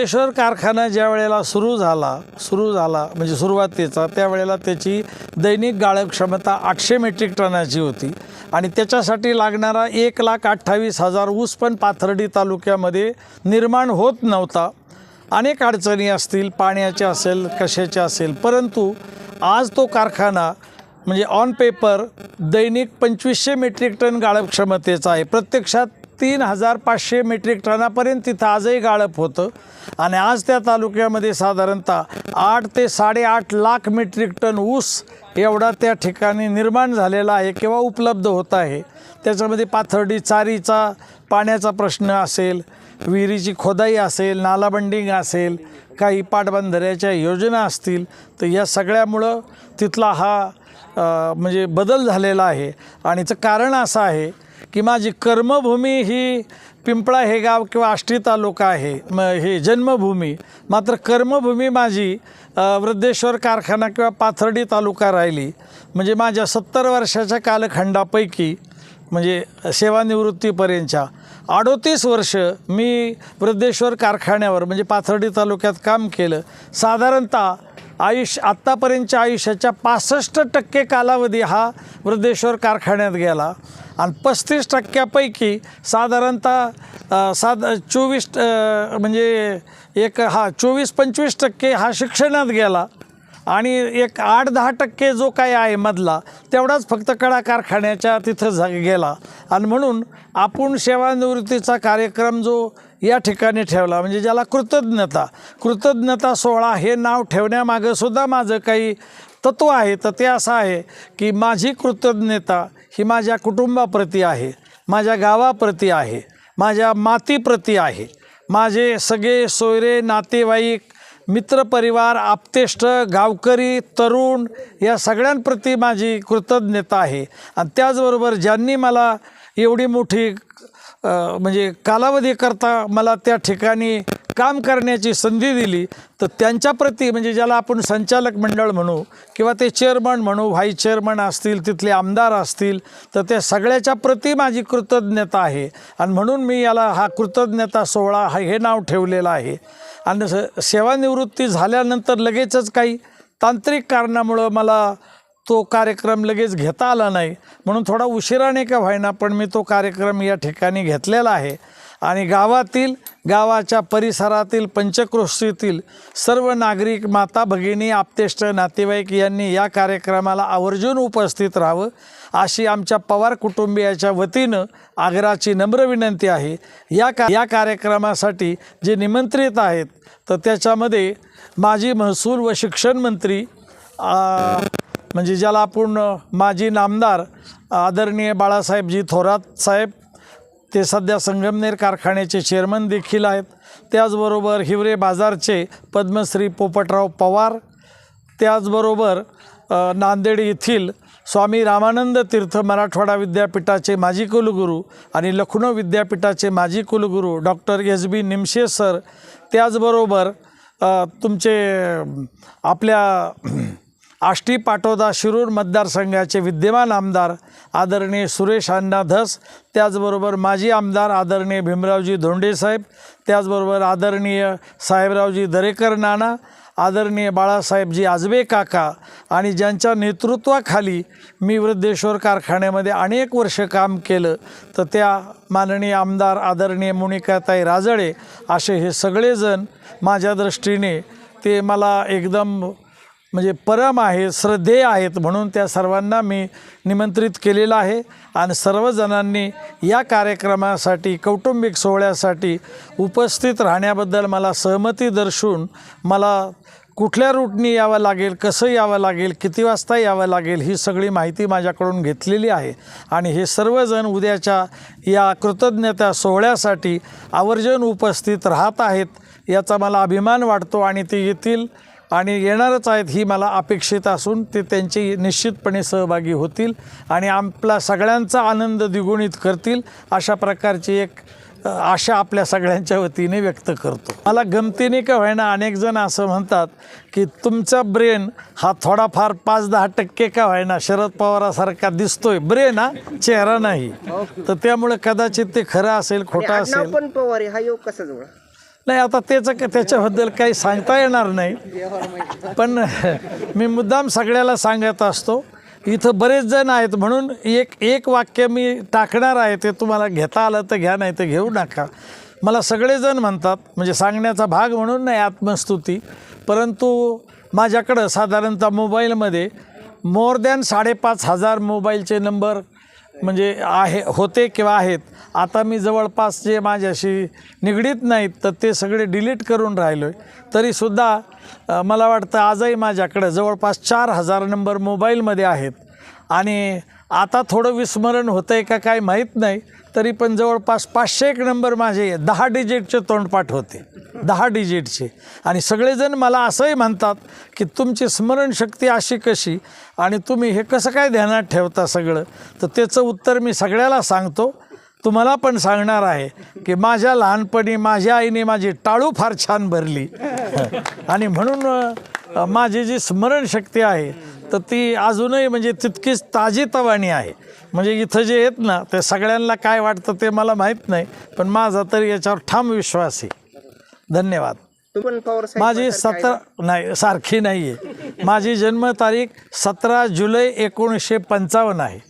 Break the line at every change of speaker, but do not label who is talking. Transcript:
कायदेश्वर कारखाना ज्या वेळेला सुरू झाला सुरू झाला म्हणजे सुरुवातीचा त्यावेळेला त्याची दैनिक गाळप क्षमता आठशे मेट्रिक टनाची होती आणि त्याच्यासाठी लागणारा एक लाख अठ्ठावीस हजार ऊस पण पाथर्डी तालुक्यामध्ये निर्माण होत नव्हता अनेक अडचणी असतील पाण्याच्या असेल कशाच्या असेल परंतु आज तो कारखाना म्हणजे ऑन पेपर दैनिक पंचवीसशे मेट्रिक टन गाळप क्षमतेचा आहे प्रत्यक्षात तीन हजार पाचशे मेट्रिक टनापर्यंत तिथं आजही गाळप होतं आणि आज त्या तालुक्यामध्ये साधारणतः आठ ते साडेआठ लाख मेट्रिक टन ऊस एवढा त्या ठिकाणी निर्माण झालेला आहे किंवा उपलब्ध होत आहे त्याच्यामध्ये पाथर्डी चारीचा पाण्याचा प्रश्न असेल विहिरीची खोदाई असेल नालाबंडिंग असेल काही पाटबंधाऱ्याच्या योजना असतील तर या सगळ्यामुळं तिथला हा म्हणजे बदल झालेला आहे आणि याचं कारण असं आहे की माझी कर्मभूमी ही पिंपळा हे गाव किंवा आष्टी तालुका आहे म हे जन्मभूमी मात्र कर्मभूमी माझी वृद्धेश्वर कारखाना किंवा पाथर्डी तालुका राहिली म्हणजे माझ्या सत्तर वर्षाच्या कालखंडापैकी म्हणजे सेवानिवृत्तीपर्यंतच्या अडोतीस वर्ष मी वृद्धेश्वर कारखान्यावर म्हणजे पाथर्डी तालुक्यात काम केलं साधारणतः आयुष्य आत्तापर्यंतच्या आयुष्याच्या पासष्ट टक्के कालावधी हा वृद्धेश्वर कारखान्यात गेला आणि पस्तीस टक्क्यापैकी साधारणतः साध चोवीस म्हणजे एक हा चोवीस पंचवीस टक्के हा शिक्षणात गेला आणि एक आठ दहा टक्के जो काय आहे मधला तेवढाच फक्त कडा कारखान्याच्या तिथं झा गेला आणि म्हणून आपण सेवानिवृत्तीचा कार्यक्रम जो या ठिकाणी ठेवला म्हणजे ज्याला कृतज्ञता कृतज्ञता सोहळा हे नाव ठेवण्यामागंसुद्धा माझं काही तत्त्व आहे तर ते असं आहे की माझी कृतज्ञता ही माझ्या कुटुंबाप्रती आहे माझ्या गावाप्रती आहे माझ्या मातीप्रती आहे माझे सगळे सोयरे नातेवाईक मित्रपरिवार आप्तेष्ट, गावकरी तरुण या सगळ्यांप्रती माझी कृतज्ञता आहे आणि त्याचबरोबर ज्यांनी मला एवढी मोठी म्हणजे करता मला त्या ठिकाणी काम करण्याची संधी दिली तर त्यांच्याप्रती म्हणजे ज्याला आपण संचालक मंडळ म्हणू किंवा ते चेअरमन म्हणू व्हाईस चेअरमन असतील तिथले आमदार असतील तर त्या सगळ्याच्या प्रती माझी कृतज्ञता आहे आणि म्हणून मी याला हा कृतज्ञता सोहळा हा हे नाव ठेवलेलं आहे आणि सेवानिवृत्ती झाल्यानंतर लगेचच काही तांत्रिक कारणामुळं मला तो कार्यक्रम लगेच घेता आला नाही म्हणून थोडा उशिराने का व्हायना पण मी तो कार्यक्रम या ठिकाणी घेतलेला आहे आणि गावातील गावाच्या परिसरातील पंचक्रोशीतील सर्व नागरिक माता भगिनी आप्तेष्ट नातेवाईक यांनी या कार्यक्रमाला आवर्जून उपस्थित राहावं अशी आमच्या पवार कुटुंबियाच्या वतीनं आग्राची नम्र विनंती आहे या का या कार्यक्रमासाठी जे निमंत्रित आहेत तर त्याच्यामध्ये माजी महसूल व शिक्षण मंत्री म्हणजे ज्याला आपण माजी नामदार आदरणीय बाळासाहेबजी थोरात साहेब ते सध्या संगमनेर कारखान्याचे चेअरमन देखील आहेत त्याचबरोबर हिवरे बाजारचे पद्मश्री पोपटराव पवार त्याचबरोबर नांदेड येथील स्वामी रामानंद तीर्थ मराठवाडा विद्यापीठाचे माजी कुलगुरू आणि लखनौ विद्यापीठाचे माजी कुलगुरू doctor S B Nimse sir त्याचबरोबर तुमचे आपल्या आष्टी पाटोदा शिरूर मतदारसंघाचे विद्यमान आमदार आदरणीय सुरेश अण्णा धस त्याचबरोबर माजी आमदार आदरणीय भीमरावजी धोंडेसाहेब त्याचबरोबर आदरणीय साहेबरावजी दरेकर नाना आदरणीय बाळासाहेबजी आजबे काका आणि ज्यांच्या नेतृत्वाखाली मी वृद्धेश्वर कारखान्यामध्ये अनेक वर्ष काम केलं तर त्या माननीय आमदार आदरणीय मुनिकाताई राजळे असे हे सगळेजण माझ्या दृष्टीने ते मला एकदम म्हणजे परम आहे श्रद्धेय आहेत म्हणून त्या सर्वांना मी निमंत्रित केलेलं आहे आणि सर्वजणांनी या कार्यक्रमासाठी कौटुंबिक सोहळ्यासाठी उपस्थित राहण्याबद्दल मला सहमती दर्शवून मला कुठल्या रूटनी यावं लागेल कसं यावं लागेल किती वाजता यावं लागेल ही सगळी माहिती माझ्याकडून घेतलेली आहे आणि हे सर्वजण उद्याच्या या कृतज्ञता सोहळ्यासाठी आवर्जून उपस्थित राहत आहेत याचा मला अभिमान वाटतो आणि ते येतील आणि येणारच आहेत ही मला अपेक्षित असून ते त्यांची निश्चितपणे सहभागी होतील आणि आपला सगळ्यांचा आनंद द्विगुणित करतील अशा प्रकारची एक आशा आपल्या सगळ्यांच्या वतीने व्यक्त करतो मला गमतीने का व्हायना अनेक जण असं म्हणतात की तुमचा ब्रेन हा थोडाफार पाच दहा टक्के का व्हायना शरद पवारासारखा दिसतोय ब्रेन हा चेहरा नाही तर त्यामुळे कदाचित ते खरं असेल खोटं
असेल पण पवार हा योग कसा जवळ
नाही आता त्याचं त्याच्याबद्दल काही सांगता येणार नाही पण मी मुद्दाम सगळ्याला सांगत असतो इथं बरेच जण आहेत म्हणून एक एक वाक्य मी टाकणार आहे ते तुम्हाला घेता आलं तर घ्या नाही तर घेऊ नका मला सगळेजण म्हणतात म्हणजे सांगण्याचा भाग म्हणून नाही आत्मस्तुती परंतु माझ्याकडं साधारणतः मोबाईलमध्ये मोर दॅन साडेपाच हजार मोबाईलचे नंबर म्हणजे आहे होते किंवा आहेत आता मी जवळपास जे माझ्याशी निगडीत नाहीत तर ते सगळे डिलीट करून राहिलो आहे तरीसुद्धा मला वाटतं आजही माझ्याकडं जवळपास चार हजार नंबर मोबाईलमध्ये आहेत आणि आता थोडं विस्मरण होतं आहे का काय माहीत नाही तरी पण जवळपास पाचशे एक नंबर माझे दहा डिजिटचे तोंडपाठ होते दहा डिजिटचे आणि सगळेजण मला असंही म्हणतात की तुमची स्मरणशक्ती अशी कशी आणि तुम्ही हे कसं काय ध्यानात ठेवता सगळं तर त्याचं उत्तर मी सगळ्याला सांगतो तुम्हाला पण सांगणार आहे की माझ्या लहानपणी माझ्या आईने माझी टाळू फार छान भरली आणि म्हणून माझी जी स्मरणशक्ती आहे तर ती अजूनही म्हणजे तितकीच ताजी तवाणी आहे म्हणजे इथं जे येत ना ते सगळ्यांना काय वाटतं ते मला माहीत नाही पण माझा तरी याच्यावर ठाम विश्वास आहे धन्यवाद माझी सतरा नाही सारखी नाही आहे माझी जन्मतारीख सतरा जुलै एकोणीसशे पंचावन्न आहे